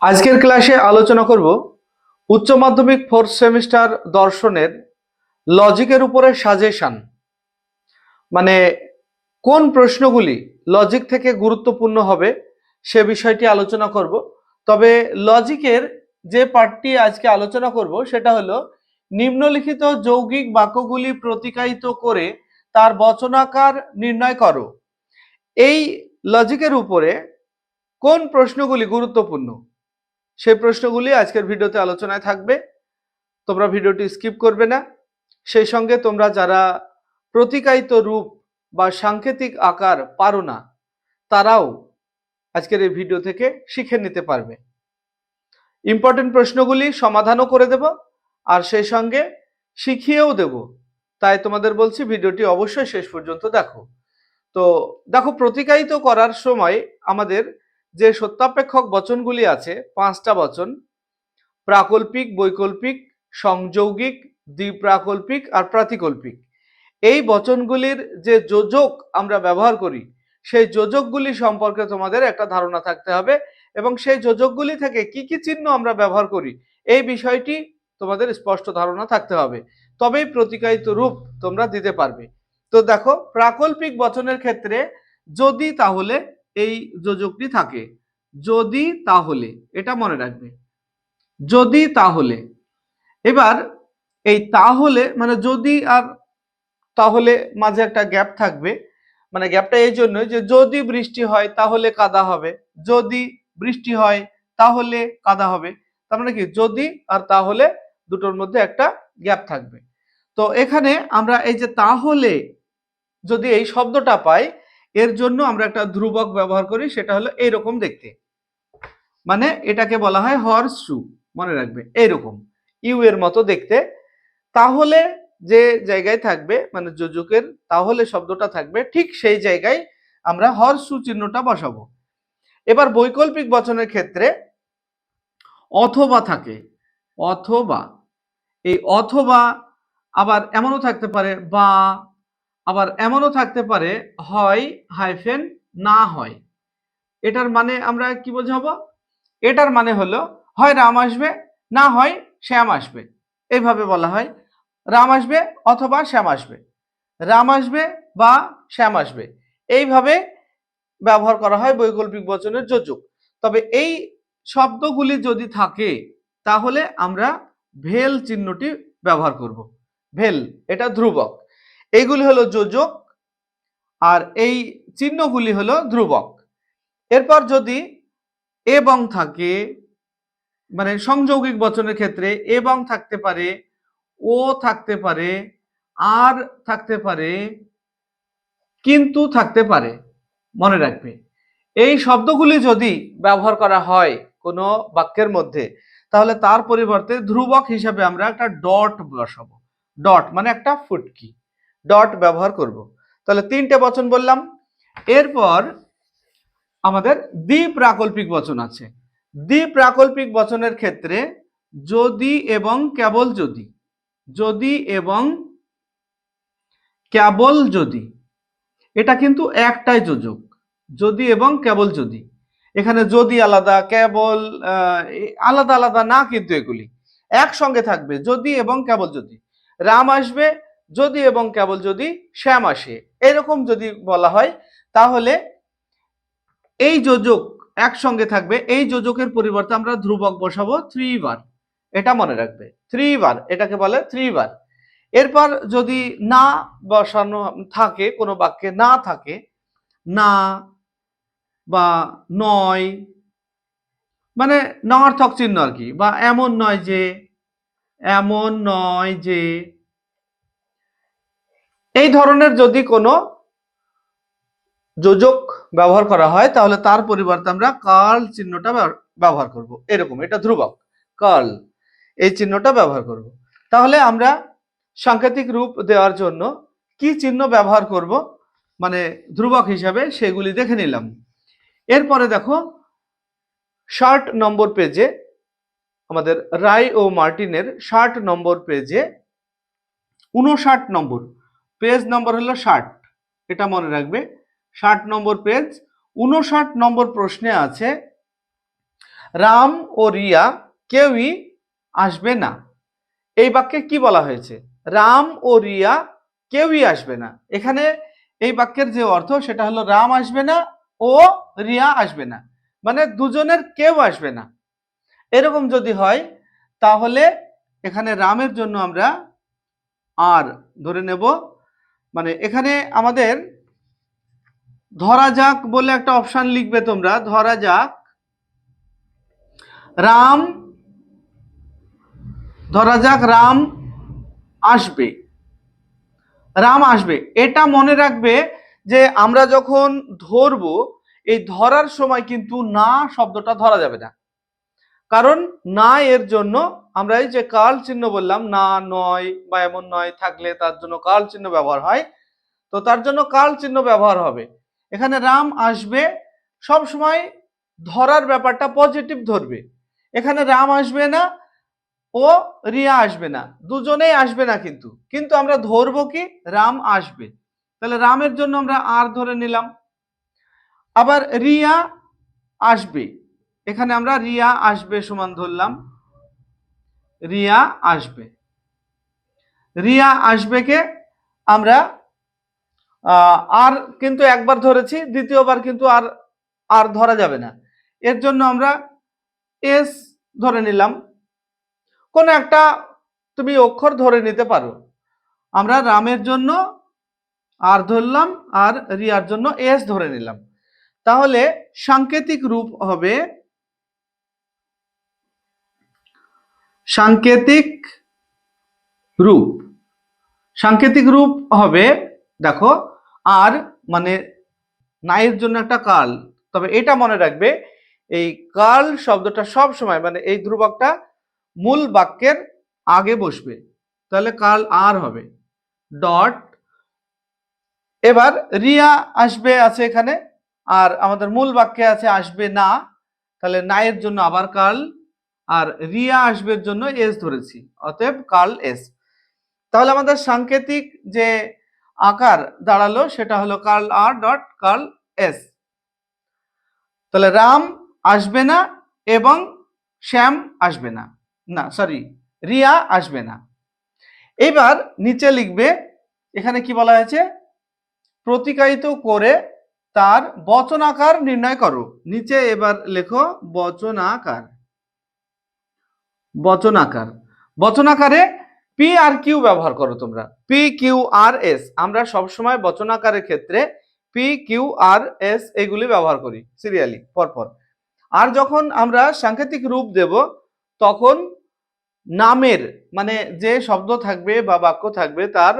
আজকের ক্লাসে আলোচনা করব উচ্চ মাধ্যমিক ফোর্থ সেমিস্টার দর্শনের লজিকের উপরে সাজেশান মানে কোন প্রশ্নগুলি লজিক থেকে গুরুত্বপূর্ণ হবে সে বিষয়টি আলোচনা করব। তবে লজিকের যে পার্টটি আজকে আলোচনা করব সেটা হলো নিম্নলিখিত যৌগিক বাক্যগুলি প্রতিকায়িত করে তার বচনাকার নির্ণয় করো। এই লজিকের উপরে কোন প্রশ্নগুলি গুরুত্বপূর্ণ? সেই প্রশ্নগুলি আজকের ভিডিওতে আলোচনায় থাকবে। তোমরা ভিডিওটি স্কিপ করবে না। সেই সঙ্গে তোমরা যারা প্রতিকায়িত রূপ বা সাংকেতিক আকার পারো না, তারাও আজকের এই ভিডিও থেকে শিখে নিতে পারবে। ইম্পর্টেন্ট প্রশ্নগুলি সমাধানও করে দেব আর সেই সঙ্গে শিখিয়েও দেব। তাই তোমাদের বলছি, ভিডিওটি অবশ্যই শেষ পর্যন্ত দেখো। তো দেখো, প্রতিকায়িত করার সময় আমাদের যে সত্যাপেক্ষক বচনগুলি আছে, পাঁচটা বচন, প্রাকল্পিক, বৈকল্পিক, সংযৌগিক, দ্বিপ্রাকল্পিক আর প্রাতিকল্পিক। এই বচনগুলির যে যোজক আমরা ব্যবহার করি, সেই যোজকগুলি সম্পর্কে তোমাদের একটা ধারণা থাকতে হবে এবং সেই যোজকগুলি থেকে কি কি চিহ্ন আমরা ব্যবহার করি, এই বিষয়টি তোমাদের স্পষ্ট ধারণা থাকতে হবে। তবেই প্রতিকায়িত রূপ তোমরা দিতে পারবে। তো দেখো, প্রাকল্পিক বচনের ক্ষেত্রে যদি তাহলে এই যোজকটি থাকে। যদি তাহলে, এটা মনে রাখবে। যদি তাহলে, এবার এই তাহলে মানে যদি আর তাহলে মাঝে একটা গ্যাপ থাকবে। মানে গ্যাপটা এই জন্য যে যদি বৃষ্টি হয়, তাহলে কাদা হবে। যদি বৃষ্টি হয়, তাহলে কাদা হবে। তার মানে কি? যদি আর তাহলে দুটোর মধ্যে একটা গ্যাপ থাকবে। তো এখানে আমরা এই যে তাহলে যদি এই শব্দটা পাই এর জন্য আমরা একটা ধ্রুবক ব্যবহার করি, সেটা হলো এইরকম দেখতে। মানে এটাকে বলা হয় হর্স শু মনে রাখবে এইরকম ইউ এর মতো দেখতে। তাহলে যে জায়গায় থাকবে মানে যোজকের তাহলে শব্দটা থাকবে, ঠিক সেই জায়গায় আমরা হর্স শু চিহ্নটা বসাবো। এবার বৈকল্পিক বচনের ক্ষেত্রে অথবা থাকে, অথবা। এই অথবা আবার এমনও থাকতে পারে, বা আবার এমনও থাকতে পারে, হয় হাইফেন, না হয়। এটার মানে আমরা কি বোঝাবো? এটার মানে হলো, হয় রাম আসবে, না হয় শ্যাম আসবে। এইভাবে বলা হয়, রাম আসবে অথবা শ্যাম আসবে। রাম আসবে বা শ্যাম আসবে, এইভাবে ব্যবহার করা হয় বৈকল্পিক বচনের যোজক। তবে এই শব্দগুলি যদি থাকে, তাহলে আমরা ভেল চিহ্নটি ব্যবহার করব। ভেল, এটা ধ্রুবক। এইগুলি হলো যোজক আর এই চিহ্নগুলি হলো ধ্রুবক। এরপর যদি এবং থাকে মানে সংযৌগিক বচনের ক্ষেত্রে এবং থাকতে পারে, ও থাকতে পারে, আর থাকতে পারে, কিন্তু থাকতে পারে, মনে রাখবে। এই শব্দগুলি যদি ব্যবহার করা হয় কোনো বাক্যের মধ্যে, তাহলে তার পরিবর্তে ধ্রুবক হিসাবে আমরা একটা ডট বসাবো। ডট মানে একটা ফুটকি। ডট ব্যবহার করব। তাহলে তিনটে বচন বললাম। এরপর আমাদের দ্বিপ্রাকল্পিক বচন আছে। দ্বিপ্রাকল্পিক বচনের ক্ষেত্রে যদি এবং কেবল যদি যদি এবং কেবল যদি, এটা কিন্তু একটাই যোজক, যদি এবং কেবল যদি। এখানে যদি আলাদা, কেবল আলাদা আলাদা না কিন্তু এগুলি। একসঙ্গে থাকবে, যদি এবং কেবল যদি। রাম আসবে যদি এবং কেবল যদি শ্যাম আসে। এরকম যদি বলা হয়, তাহলে এই যোজক একসঙ্গে থাকবে। এই যোজকের পরিবর্তে আমরা ধ্রুবক বসাবো থ্রি বার এটা মনে রাখবে। থ্রি বার এটাকে বলে থ্রি বার এরপর যদি না বসানো থাকে, কোনো বাক্যে না থাকে, না বা নয় মানে নয়ার্থক চিহ্ন আর কি, বা এমন নয় যে, এমন নয় যে এই ধরনের যদি কোনো যোজক ব্যবহার করা হয়, তাহলে তার পরিবর্তে আমরা কার্ল চিহ্নটা ব্যবহার করব। এরকম, এটা ধ্রুবক। কার্ল, এই চিহ্নটা ব্যবহার করব। তাহলে আমরা সাংকেতিক রূপ দেওয়ার জন্য কি চিহ্ন ব্যবহার করব মানে ধ্রুবক হিসাবে সেগুলি দেখে নিলাম। এরপরে দেখো, ষাট নম্বর পেজে, আমাদের রায় ও মার্টিনের ষাট নম্বর পেজে উনষাট নম্বর পেজ নম্বর হলো ষাট। এটা মনে রাখবে। ষাট নম্বর পেজ। উনষাট নম্বর প্রশ্নে আছে, রাম ও রিয়া কেউই আসবে না। এই বাক্যে কি বলা হয়েছে? রাম ও রিয়া কেউই আসবে না। এখানে এই বাক্যের যে অর্থ, সেটা হলো রাম আসবে না ও রিয়া আসবে না। মানে দুজনের কেউ আসবে না। এরকম যদি হয়, তাহলে এখানে রামের জন্য আমরা আর ধরে নেব মানে এখানে আমাদের ধরা যাক বলে একটা অপশান লিখবে তোমরা, ধরা যাক রাম, ধরা যাক রাম আসবে। রাম আসবে। এটা মনে রাখবে যে আমরা যখন ধরবো, এই ধরার সময় কিন্তু না শব্দটা ধরা যাবে না। কারণ না এর জন্য আমরা এই যে কাল চিহ্ন বললাম, না, নয় বা এমন নয় থাকলে তার জন্য কাল চিহ্ন ব্যবহার হয়, তো তার জন্য কাল চিহ্ন ব্যবহার হবে। এখানে রাম আসবে, সব সময় ধরার ব্যাপারটা পজিটিভ ধরবে। এখানে রাম আসবে না, ও রিয়া আসবে না, দুজনেই আসবে না কিন্তু। কিন্তু আমরা ধরবো কি? রাম আসবে। তাহলে রামের জন্য আমরা আর ধরে নিলাম। আবার রিয়া আসবে। এখানে আমরা রিয়া আসবে সমান ধরলাম। রিয়া আসবে। রিয়া আসবে কে? আমরা আর কিন্তু একবার ধরেছি, দ্বিতীয়বার কিন্তু আর আর ধরা যাবে না। এর জন্য আমরা এস ধরে নিলাম। কোনো একটা তুমি অক্ষর ধরে নিতে পারো। আমরা রামের জন্য আর ধরলাম, আর রিয়ার জন্য এস ধরে নিলাম। তাহলে সাংকেতিক রূপ হবে সাংকেতিক রূপ। সাংকেতিক রূপ হবে, দেখো, আর মানে নাইয়ের জন্য একটা কাল। তবে এটা মনে রাখবে, এই কাল শব্দটা সব সময় মানে এই ধ্রুবকটা মূল বাক্যের আগে বসবে। তাহলে কাল আর হবে। ডট। এবার রিয়া আসবে, আছে এখানে। আর আমাদের মূল বাক্যে আছে, আসবে না। তাহলে নায়ের জন্য আবার কাল। আর রিয়া আসবের জন্য এস ধরেছি, অতএব কার্ল এস তাহলে আমাদের সাংকেতিক যে আকার দাঁড়াল সেটা হলো curl R dot curl S তাহলে রাম আসবে না এবং শ্যাম আসবে না। না সরি রিয়া আসবে না। এবার নিচে লিখবে, এখানে কি বলা হয়েছে? প্রতিকায়িত করে তার বচনাকার নির্ণয় করো। নিচে এবার লেখো বচনাকার। বচনাকার। বচনাকারে পি আর কিউ ব্যবহার করো তোমরা। পি কিউ আর এস আমরা সবসময় বচনাকারের ক্ষেত্রে পি কিউ আর এস এগুলি ব্যবহার করি সিরিয়ালি পরপর। আর যখন আমরা সাংকেতিক রূপ দেব, তখন নামের মানে যে শব্দ থাকবে বা বাক্য থাকবে, তার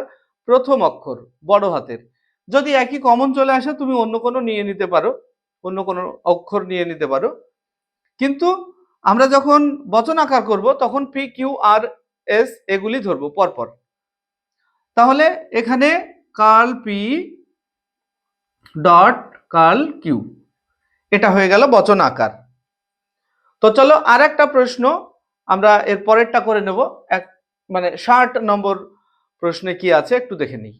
প্রথম অক্ষর, বড় হাতের। যদি একই কমন চলে আসে, তুমি অন্য কোনো নিয়ে নিতে পারো, অন্য কোনো অক্ষর নিয়ে নিতে পারো। কিন্তু আমরা যখন বচনাকার করব, তখন পি কিউ আর এস এগুলি ধরবো পরপর। তাহলে এখানে curl P dot curl Q এটা হয়ে গেল বচন আকার তো চলো আর একটা প্রশ্ন, আমরা এর পরেরটা করে নেব। এক মানে ষাট নম্বর প্রশ্নে কি আছে একটু দেখে নিই।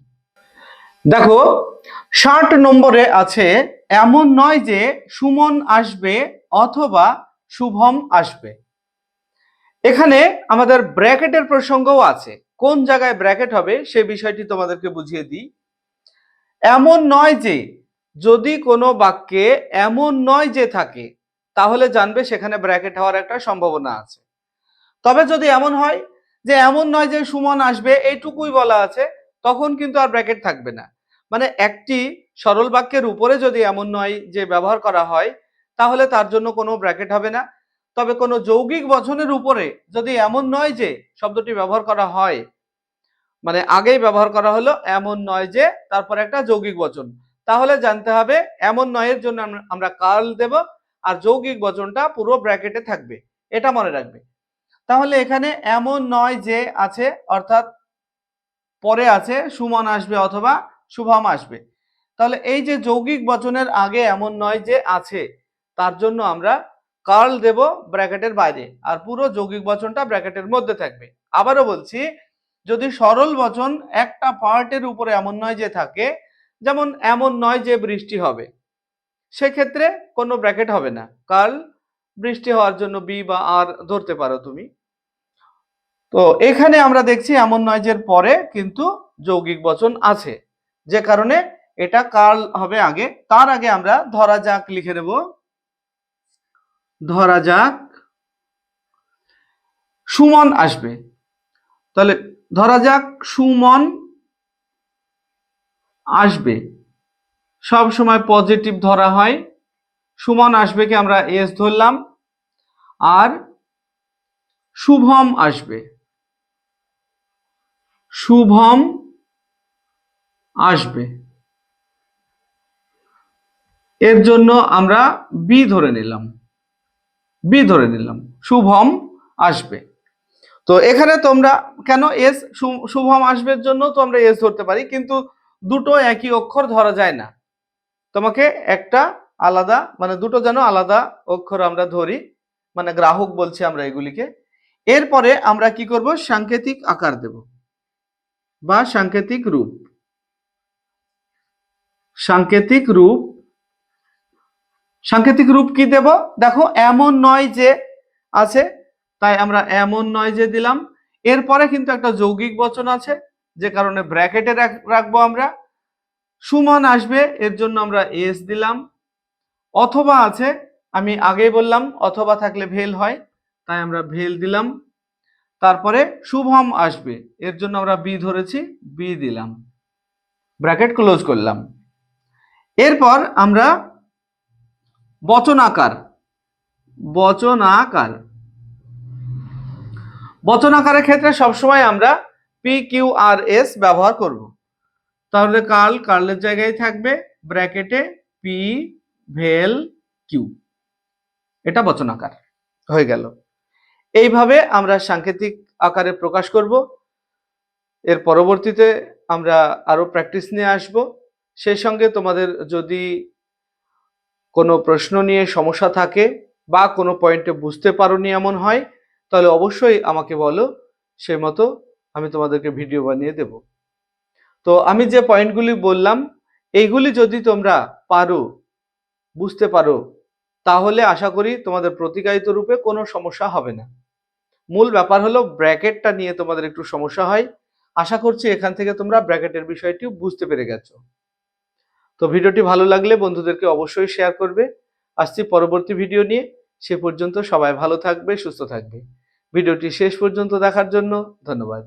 দেখো, ষাট নম্বরে আছে, এমন নয় যে সুমন আসবে অথবা শুভম আসবে। এখানে আমাদের ব্র্যাকেটের প্রসঙ্গও আছে। কোন জায়গায় ব্র্যাকেট হবে সে বিষয়টি তোমাদেরকে বুঝিয়ে দিই। এমন নয় যে যদি কোনো বাক্যে এমন নয় যে থাকে, তাহলে জানবে সেখানে ব্র্যাকেট হওয়ার একটা সম্ভাবনা আছে। তবে যদি এমন হয় যে এমন নয় যে সুমন আসবে এইটুকুই বলা আছে, তখন কিন্তু আর ব্র্যাকেট থাকবে না। মানে একটি সরল বাক্যের উপরে যদি এমন নয় যে ব্যবহার করা হয় তাহলে তার জন্য কোনো ব্র্যাকেট হবে না। তবে কোনো যৌগিক বচনের উপরে যদি এমন নয় যে শব্দটি ব্যবহার করা হয় মানে আগেই ব্যবহার করা হলো, এমন নয় যে তারপর একটা যৌগিক বচন। তাহলে জানতে হবে এমন নয়ের জন্য আমরা- কাল দেব আর যৌগিক বচনটা পুরো ব্র্যাকেটে থাকবে। এটা মনে রাখবে। তাহলে এখানে এমন নয় যে আছে, অর্থাৎ পরে আছে, সুমন আসবে অথবা শুভম আসবে। তাহলে এই যে যৌগিক বচনের আগে এমন নয় যে আছে তার জন্য আমরা কার্ল দেব ব্র্যাকেটের বাইরে আর পুরো যৌগিক বচনটা ব্র্যাকেটের মধ্যে থাকবে। আবারও বলছি, যদি সরল বচন একটা পার্টের উপরে এমন নয় যে থাকে, যেমন এমন নয় যে বৃষ্টি হবে, সেক্ষেত্রে কোনো ব্র্যাকেট হবে না। কার্ল বৃষ্টি হওয়ার জন্য বি বা আর ধরতে পারো তুমি। তো এখানে আমরা দেখছি এমন নয় যে পরে কিন্তু যৌগিক বচন আছে। যে কারণে এটা কার্ল হবে আগে। তার আগে আমরা ধরা যাক, লিখে দেব ধরা যাক, সুমন আসবে। তাহলে ধরা যাক সুমন আসবে। সব সময় পজিটিভ ধরা হয়। সুমন আসবে কি আমরা এস ধরলাম। আর শুভম আসবে। শুভম আসবে। এর জন্য আমরা বি ধরে নিলাম। বি ধরে নিলাম। শুভম আসবে। তো এখানে তোমরা কেন এস শুভম আসবের জন্য? তো আমরা এস ধরতে পারি, কিন্তু দুটো একই অক্ষর ধরা যায় না। তোমাকে একটা আলাদা মানে দুটো যেন আলাদা অক্ষর আমরা ধরি মানে গ্রাহক বলছি আমরা এগুলিকে। এরপরে আমরা কি করব? সাংকেতিক আকার দেব, বা সাংকেতিক রূপ। সাংকেতিক রূপ সাংকেতিক রূপ কি দেব? দেখো, এমন নয় যে আছে, তাই আমরা এমন নয় যে দিলাম। এরপরে কিন্তু একটা যৌগিক বচন আছে, যে কারণে ব্র্যাকেটে রাখব আমরা। সুমন আসবে, এর জন্য আমরা এস দিলাম। অথবা আছে, আমি আগেই বললাম, অথবা থাকলে ভেল হয়, তাই আমরা ভেল দিলাম। তারপরে শুভম আসবে, এর জন্য আমরা বি ধরেছি বি দিলাম। ব্র্যাকেট ক্লোজ করলাম। এরপর আমরা বচনাকার। বচনাকার। বচনাকারের ক্ষেত্রে সবসময় আমরা পি কিউ আর এস ব্যবহার করব। তাহলে কাল কার্লের জায়গায় থাকবে ব্র্যাকেটে পি ভেল কিউ এটা বচনাকার। হয়ে গেল। এইভাবে আমরা সাংকেতিক আকারে প্রকাশ করব। এর পরবর্তীতে আমরা আরও প্র্যাকটিস নিয়ে আসব। সেই সঙ্গে তোমাদের যদি কোনো প্রশ্ন নিয়ে সমস্যা থাকে বা কোনো পয়েন্টে বুঝতে পারোনি এমন হয়, তাহলে অবশ্যই আমাকে বলো সে মতো আমি তোমাদেরকে ভিডিও বানিয়ে দেব। তো আমি যে পয়েন্টগুলি বললাম, এইগুলি যদি তোমরা পারো, বুঝতে পারো, তাহলে আশা করি তোমাদের প্রতিকায়িত রূপে কোনো সমস্যা হবে না। মূল ব্যাপার হলো ব্র্যাকেটটা নিয়ে তোমাদের একটু সমস্যা হয়। আশা করছি এখান থেকে তোমরা ব্র্যাকেটের বিষয়টি বুঝতে পেরে গেছো। তো ভিডিওটি ভালো লাগলে বন্ধুদেরকে অবশ্যই শেয়ার করবে। আসছি পরবর্তী ভিডিও নিয়ে। সে পর্যন্ত সবাই ভালো থাকবে, সুস্থ থাকবে। ভিডিওটি শেষ পর্যন্ত দেখার জন্য ধন্যবাদ।